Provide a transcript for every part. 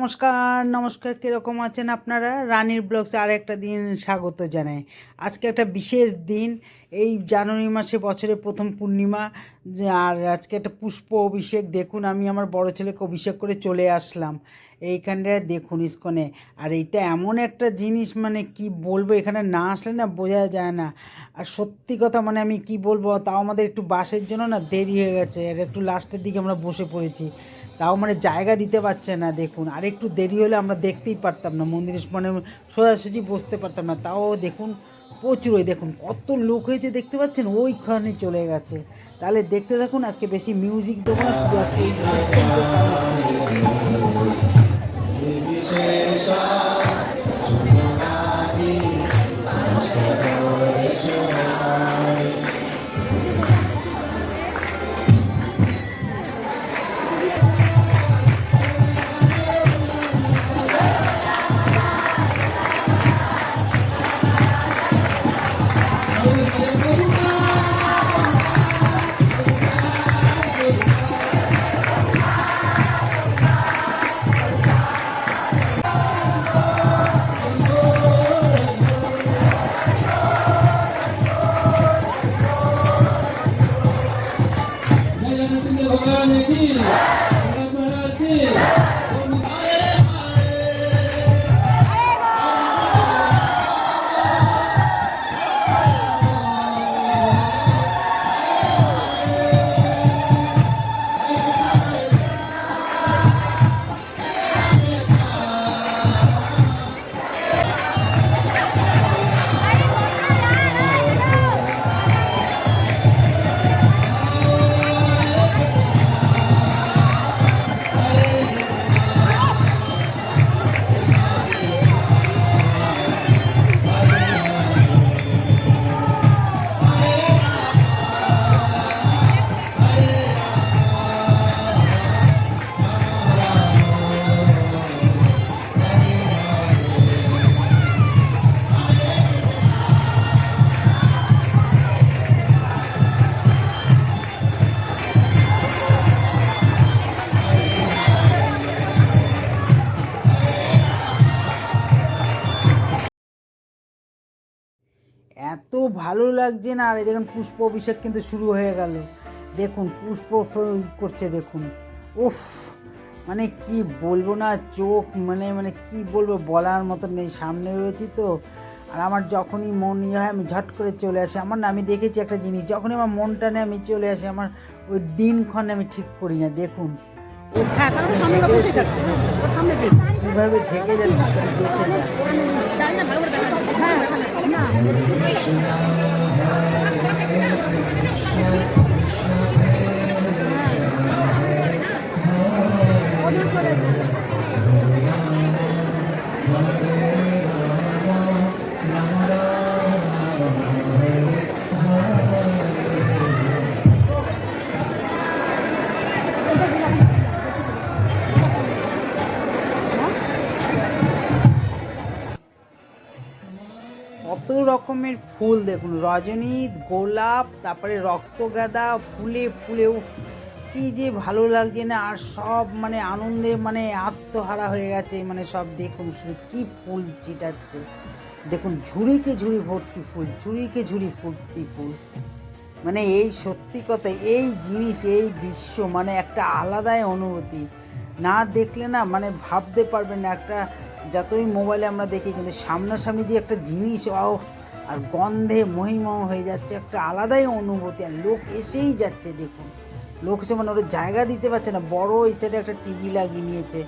নমস্কার নমস্কার, কীরকম আছেন আপনারা? রানীর ব্লগসে আর একটা দিন স্বাগত জানাই। আজকে একটা বিশেষ দিন, এই জানুয়ারি মাসে বছরের প্রথম পূর্ণিমা আর আজকে একটা পুষ্প অভিষেক। দেখুন, আমি আমার বড় ছেলেকে অভিষেক করে চলে আসলাম। এইখানটায় দেখুন ইস্কনে। আর এইটা এমন একটা জিনিস মানে কি বলব, এখানে না আসলে না বোঝা যায় না। আর সত্যি কথা মানে আমি কি বলব, তাও আমাদের একটু বাসের জন্য না দেরি হয়ে গেছে। আর একটু লাস্টের দিকে আমরা বসে পড়েছি। তাও মানে জায়গা দিতে পারছে না, দেখুন। আর একটু দেরি হলে আমরা দেখতেই পারতাম না, মন্দিরে মানে সোজাসুজি বসতে পারতাম না, তাও দেখুন প্রচুর ওই দেখুন, কত লোক হয়েছে দেখতে পাচ্ছেন? ওইখানে চলে গেছে। তাহলে দেখতে থাকুন, আজকে বেশি মিউজিক দেবো না, শুধু আজকে ভালো লাগছে না। আর এই দেখুন পুষ্প অভিষেক কিন্তু শুরু হয়ে গেল। দেখুন পুষ্প করছে দেখুন। উফ মানে কি বলব না চোখ মানে মানে কি বলব বলার মতো নেই। সামনে রয়েছি তো আর আমার যখনই মন ইয়ে হয় আমি ঝট করে চলে আসি। আমার না আমি দেখেছি একটা জিনিস যখনই আমার মনটা নেই আমি চলে আসি। আমার ওই দিনক্ষণ আমি ঠিক করি না দেখুন। হ্যাঁ কীভাবে ঢেকে যাচ্ছে দেখে। দেখা ফুল দেখুন রজনী গোলাপ, তারপরে রক্তগাঁদা, ফুলে ফুলে, উফ, কি যে ভালো লাগছে না, আর সব মানে আনন্দে মানে আত্মহারা হয়ে গেছে মানে সব দেখুন, শুধু কি ফুল চিটাচ্ছে দেখুন, ঝুড়িকে ঝুড়ি ভর্তি ফুল, ঝুড়িকে ঝুড়ি ভর্তি ফুল। মানে এই সত্যি কথা, এই জিনিস, এই দৃশ্য মানে একটা আলাদাই অনুভূতি। না দেখলে না মানে ভাবতে পারবেন না, একটা যতই মোবাইলে আমরা দেখি, কিন্তু সামনাসামনি যে একটা জিনিস আর গন্ধে মহিময় হয়ে যাচ্ছে, একটা আলাদাই অনুভূতি। আর লোক এসেই যাচ্ছে, দেখুন। লোক সে মানে ওরা জায়গা দিতে পারছে না। বড় ওই সাইডে একটা টিভি লাগিয়ে নিয়েছে।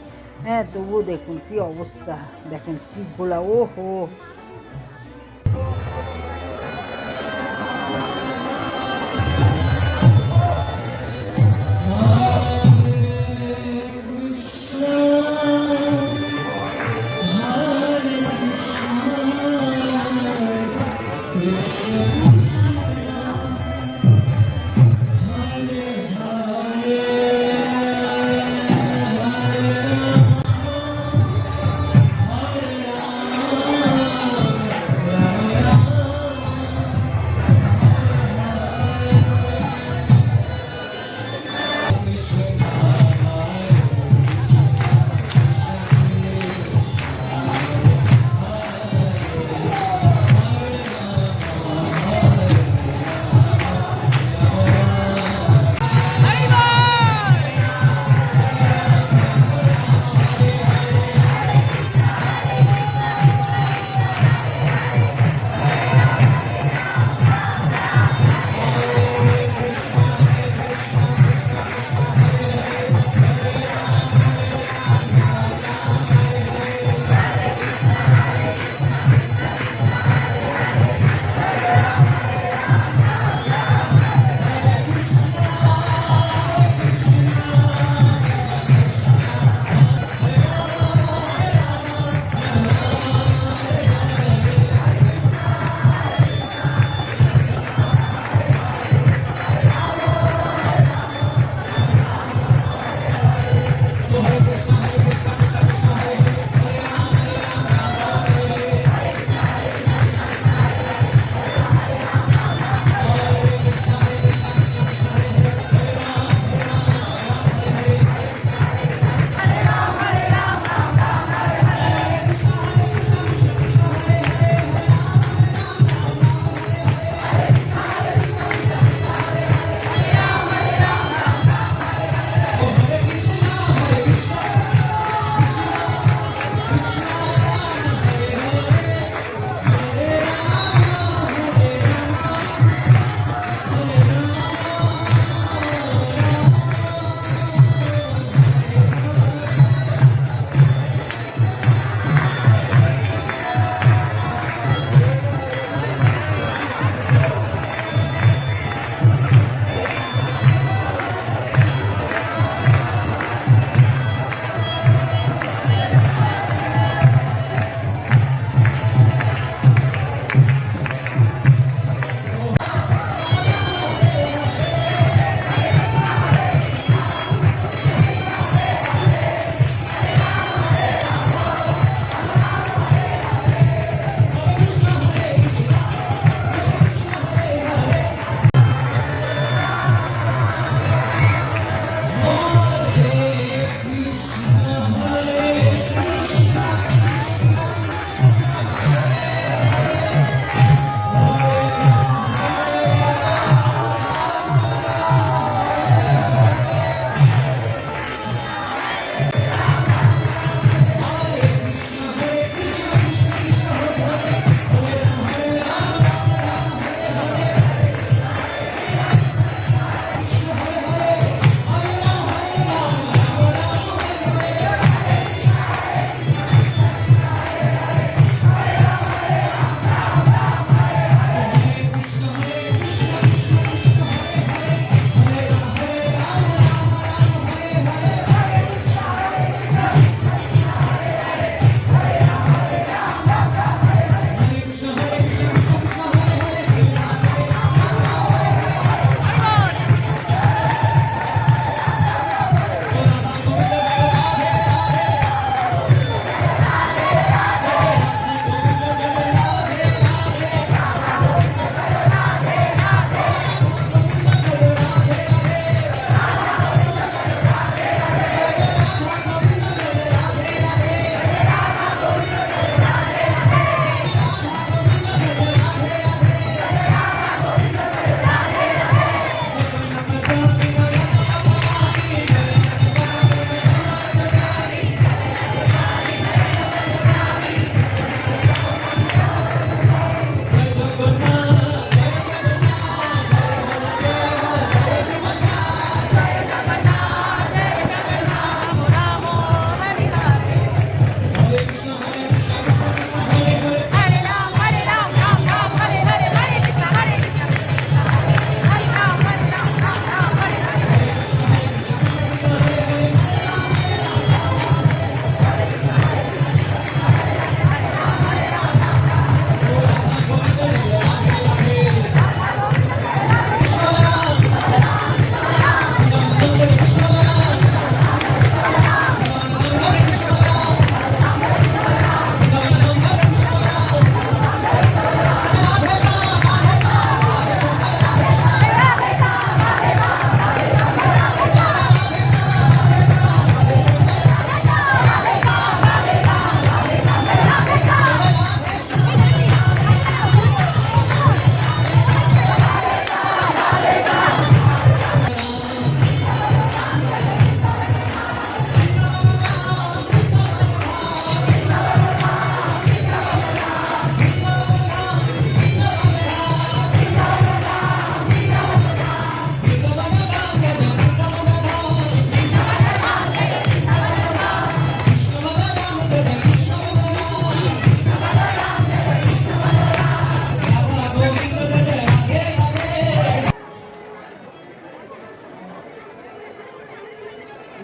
হ্যাঁ তবুও দেখুন কি অবস্থা। দেখেন কি গোলা ও হো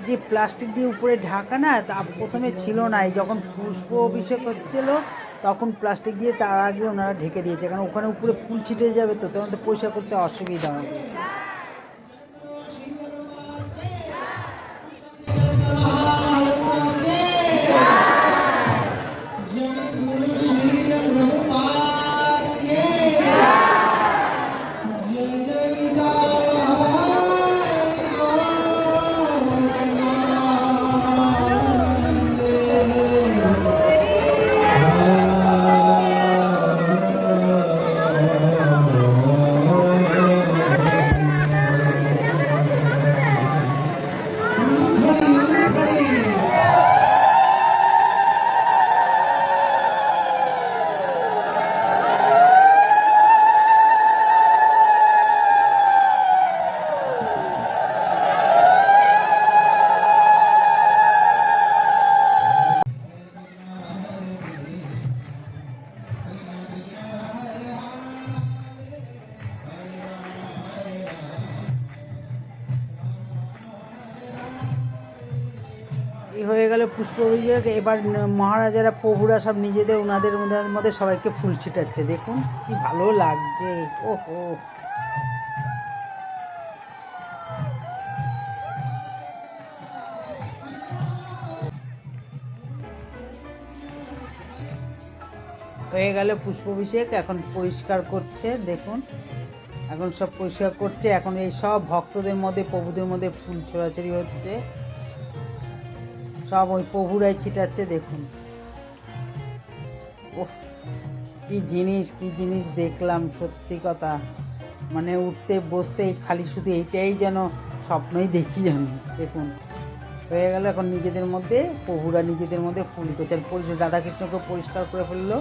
যে প্লাস্টিক দিয়ে উপরে ঢাকা না, তা প্রথমে ছিল না। যখন পুষ্প অভিষেক হচ্ছিল, তখন প্লাস্টিক দিয়ে তার আগে ওনারা ঢেকে দিয়েছে। কারণ ওখানে উপরে ফুল ছিটে যাবে তো, তখন তো পয়সা করতে অসুবিধা হবে। অভিষেক এবার মহারাজারা, প্রভুরা সব নিজেদের, ওনাদের মধ্যে সবাইকে ফুল ছিটাচ্ছে। দেখুন কি ভালো লাগছে। ও ওহো। হয়ে গেল পুষ্প অভিষেক এখন পরিষ্কার করছে, দেখুন। এখন সব পরিষ্কার করছে, এখন এই সব ভক্তদের মধ্যে, প্রভুদের মধ্যে ফুল ছোড়াছড়ি হচ্ছে। সব ওই প্রভুরাই ছিটাচ্ছে, দেখুন। ও কি জিনিস কি জিনিস দেখলাম, সত্যি কথা। মানে উঠতে, বসতে, খালি শুধু এইটাই যেন স্বপ্নই দেখি যেন দেখুন। হয়ে গেল এখন নিজেদের মধ্যে, প্রভুরা নিজেদের মধ্যে ফুল আর পরিষ্কার, রাধাকৃষ্ণকে পরিষ্কার করে ফেলল।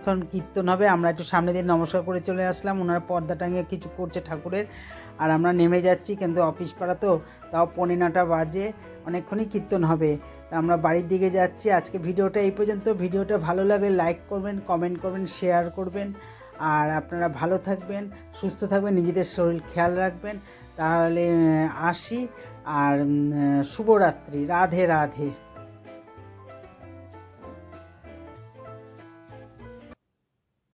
আরামক্ষণ কীর্তন হবে, আমরা একটু সামনে দিয়ে নমস্কার করে চলে আসলাম। ওনারা পর্দা টাঙিয়ে কিছু করছে ঠাকুরের। আর আমরা নেমে যাচ্ছি কিন্তু অফিস পাড়া তো, তাও পৌনে নটা বাজে, অনেকক্ষণই কীর্তন হবে। তা আমরা বাড়ির দিকে যাচ্ছি। আজকে ভিডিওটা এই পর্যন্ত। ভিডিওটা ভালো লাগলে লাইক করবেন কমেন্ট করবেন শেয়ার করবেন। আর আপনারা ভালো থাকবেন, সুস্থ থাকবেন, নিজেদের শরীর খেয়াল রাখবেন। তাহলে আসি। আর শুভরাত্রি। রাধে রাধে।